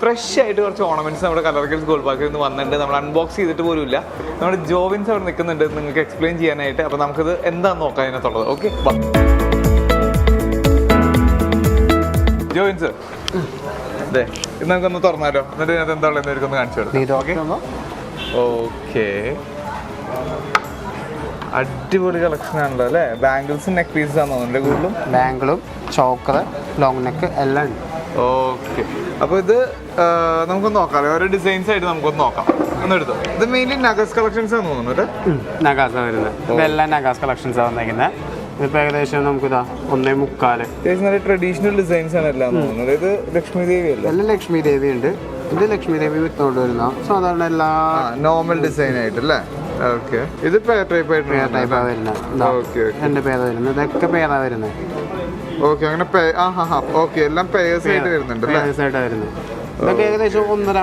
Fresh ആയിട്ട് കുറച്ച് ornaments നമ്മുടെ കലർക്കൽസ് ഗോൾഡ് പാർക്കിൽ നിന്ന് വന്നിട്ടുണ്ട്. നമ്മൾ അൺബോക്സ് ചെയ്തിട്ട് പോലും ഇല്ല നമ്മുടെ ജോവിൻസ് അവിടെ നിൽക്കുന്നുണ്ട്. നിങ്ങൾക്ക് എക്സ്പ്ലെയിൻ ചെയ്യാനായിട്ട്. അപ്പോൾ നമുക്കിത് എന്താണെന്ന് നോക്കാം അതിനകത്തുള്ളത് ഓക്കെ ജോവിൻസ് അതെ ഇത് നമുക്കൊന്ന് തുറന്നാലോ? എന്നിട്ട് ഇതിനകത്ത് എന്താ ഉള്ളത് എനിക്കൊന്ന് കാണിച്ചു കൊടുക്കാം. ഓക്കെ അടിപൊളി കളക്ഷൻ ആണല്ലോ അല്ലേ? ബാംഗിൾസും നെക്ക് പീസസ് ആണെന്ന് കൂടുതലും? ബാംഗിളും ചോക്കർ ലോങ് നെക്ക് എല്ലാം ഉണ്ട്. ഓക്കെ. അപ്പോൾ ഇത് നമുക്കൊന്ന് നോക്കാം ഓരോ ഡിസൈൻസ് ആയിട്ട് നമുക്കൊന്ന് നോക്കാം. ഒന്ന് എടുത്തോ. ഇത് മെയിൻലി നഗസ് കളക്ഷൻസ് ആണെന്ന് തോന്നുന്നുണ്ട് നഗാസ് വരുന്നത്. ഇതെല്ലാം നഗാസ് കളക്ഷൻസ് ആണ് വന്നേക്കുന്നത് ഇതിപ്പോൾ ഏകദേശം നമുക്കിതാ ഒന്നേ മുക്കാൽ. നല്ല ട്രഡീഷണൽ ഡിസൈൻസ് ആണ് എല്ലാം തോന്നുന്നത് ഇത് ലക്ഷ്മി ദേവി അല്ല? എല്ലാം ലക്ഷ്മി ദേവി ഉണ്ട്. ഇത് ലക്ഷ്മി ദേവി വിത്തോണ്ട് വരുന്ന സാധാരണ എല്ലാ നോർമൽ ഡിസൈൻ ആയിട്ട് അല്ലേ? ഓക്കെ. ഇത് ടൈപ്പ് ആയിട്ട് ടൈപ്പാ വരുന്നത്? Okay okay. രണ്ട് പേരാ വരുന്നത്. ഇതൊക്കെ പേരാ വരുന്നത്. ഓക്കെ അങ്ങനെ പേ ആ ഹാ ഹാ. ഓക്കെ എല്ലാം പേഴ്സ് ആയിട്ട് വരുന്നുണ്ട് ആയിട്ട് വരുന്നു. ഇതൊക്കെ ഏകദേശം ഒന്നര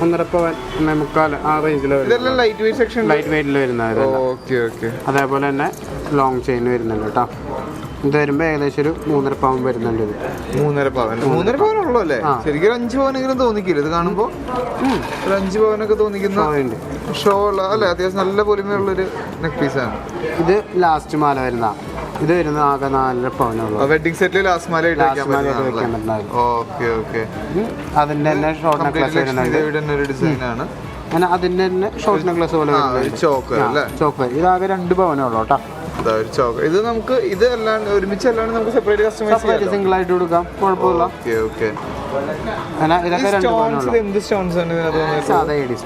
ഒന്നര പവൻ ഒന്നേ മുക്കാൽ ആ റേഞ്ചിൽ വരും ഇതെല്ലാം ലൈറ്റ് വെയിറ്റ് സെക്ഷൻ ലൈറ്റ് വെയിറ്റിൽ വരുന്നത്. ഓക്കെ ഓക്കെ അതേപോലെ തന്നെ ലോങ് ചെയിൻ വരുന്നുണ്ട് കേട്ടോ ഇത് വരുമ്പോൾ ഏകദേശം ഒരു മൂന്നര പവൻ വരുന്നുണ്ട് ഇത്. മൂന്നര പവൻ മൂന്നര പവൻ ഉള്ളൂ അല്ലേ? ശരിക്കും ഒരു അഞ്ച് പവനെങ്കിലും തോന്നിക്കില്ല ഇത് കാണുമ്പോ? ഒരു അഞ്ച് പവനൊക്കെ തോന്നിക്കുന്ന ഷോ ഉള്ള അല്ലെ? അത്യാവശ്യം നല്ല പൊലിമയുള്ളൊരു നെക്ക് പീസാണ് ഇത് ലാസ്റ്റ് മാല വരുന്ന ഇത് വരുന്നത് ആകെ നാലര പവനുള്ളൂ വെഡിങ് സെറ്റിൽ ലാസ്റ്റ് മാല ഇട്ട് വെക്കാൻ പറ്റുന്നത് ഓക്കെ ഓക്കെ അതിന്റെ തന്നെ ഷോർട്ട് നെക്ലസ് വരുന്നുണ്ട് ഒരു ഡിസൈൻ അങ്ങനെ അതിന്റെ തന്നെ ഷോർട്ട് നെക്ലസ് പോലെ ചോക്ക് ചോക്ക് ഇതാകെ രണ്ട് പവനുള്ളൂ കേട്ടോ. ഒരു ചോക്കർ. ഇത് നമുക്ക് ഇത് അല്ലാണ്ട് ഒരുമിച്ച് അല്ലാണ്ട് നമുക്ക് സെപ്പറേറ്റ് കസ്റ്റമൈസ് ചെയ്യാം സിംഗിൾ ആയിട്ട് കൊടുക്കാം. കുഴപ്പമില്ല. ഓക്കെ ഓക്കെ ഇതൊക്കെ സ്റ്റോൺസ് എന്ത് സ്റ്റോൺസ് ആണ് ഇതിനകത്ത്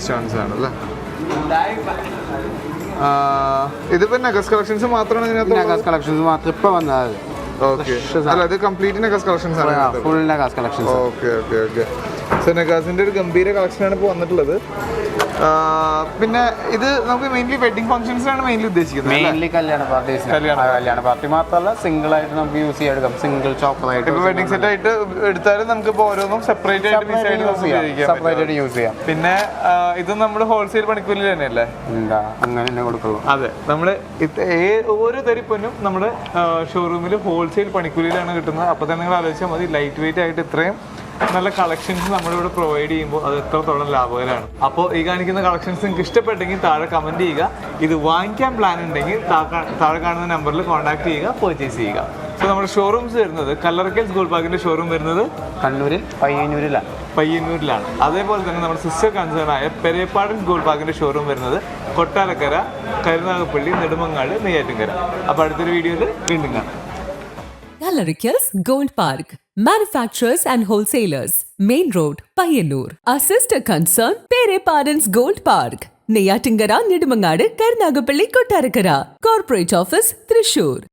സ്റ്റോൺസ് ആണ് അല്ലേ ഇതിപ്പോ നഗസ് കളക്ഷൻസ് മാത്രമാണ് ഇതിനകത്ത് നഗാസ് കളക്ഷൻസ് മാത്രം ഇപ്പൊ വന്നത്. ഓക്കെ അല്ല ഇത് കംപ്ലീറ്റ് നെഗസ് കളക്ഷൻസ് ആണ് full നഗാസ് collections okay okay okay so നെഗാസിന്റെ ഒരു ഗംഭീര കളക്ഷനാണ് ഇപ്പോൾ വന്നിട്ടുള്ളത്. പിന്നെ ഇത് നമുക്ക് മെയിൻലി വെഡിങ് ഫംഗ്ഷൻസിനാണ് മെയിൻലി ഉദ്ദേശിക്കുന്നത് മെയിൻലി കല്യാണ പാർട്ടീസ് കല്യാണ കല്യാണ പാർട്ടി മാത്രമല്ല സിംഗിൾ ആയിട്ട് നമുക്ക് യൂസ് ചെയ്യാം സിംഗിൾ ചോക്ലേറ്റ് ഇപ്പൊ വെഡിങ് സെറ്റ് ആയിട്ട് എടുത്താലും നമുക്ക് ഇപ്പോൾ ഓരോന്നും സെപ്പറേറ്റ് ആയിട്ട് സെപ്പറേറ്റ് ആയിട്ട് യൂസ് ചെയ്യാം. പിന്നെ ഇത് നമ്മൾ ഹോൾസെയിൽ പണിക്കൂലി തന്നെയല്ലേ? എന്താ അങ്ങനെ തന്നെ കൊടുക്കുള്ളൂ. അതെ നമ്മൾ ഓരോ തരിപ്പൊന്നും നമ്മുടെ ഷോറൂമിൽ ഹോൾസെയിൽ പണിക്കൂലിയിലാണ് കിട്ടുന്നത്. അപ്പോൾ തന്നെ നിങ്ങൾ ആലോചിച്ചാൽ മതി ലൈറ്റ് വെയിറ്റ് ആയിട്ട് ഇത്രയും നല്ല കളക്ഷൻസ് നമ്മളിവിടെ പ്രൊവൈഡ് ചെയ്യുമ്പോൾ അത് എത്രത്തോളം ലാഭകരമാണ്. അപ്പോൾ ഈ കാണിക്കുന്ന കളക്ഷൻസ് നിങ്ങൾക്ക് ഇഷ്ടപ്പെട്ടെങ്കിൽ താഴെ കമന്റ് ചെയ്യുക. ഇത് വാങ്ങിക്കാൻ പ്ലാൻ ഉണ്ടെങ്കിൽ താഴെ കാണുന്ന നമ്പറിൽ കോൺടാക്ട് ചെയ്യുക പർച്ചേസ് ചെയ്യുക. സോ നമ്മുടെ ഷോറൂംസ് വരുന്നത് കല്ലറക്കൽസ് ഗോൾ പാർക്കിന്റെ ഷോറൂം വരുന്നത് കണ്ണൂർ പയ്യന്നൂരിലാണ്. പയ്യന്നൂരിലാണ്. അതേപോലെ തന്നെ നമ്മുടെ സിസ്റ്റർ കൺസേൺ ആയ പെരേപ്പാടൻ ഗോൾ പാർക്കിന്റെ ഷോറൂം വരുന്നത് കൊട്ടാരക്കര കരുനാഗപ്പള്ളി നെടുമങ്ങാട് നെയ്യാറ്റിൻകര. അപ്പോൾ അടുത്തൊരു വീഡിയോയിൽ വീണ്ടും കാണാം. Gold Park. manufacturers and wholesalers. Main Road, Payanur. Our sister concern, Pere Parents Gold Park. Neyatingara Nidumangade, Karnagapalli Kotarakara. Corporate Office, Thrissur.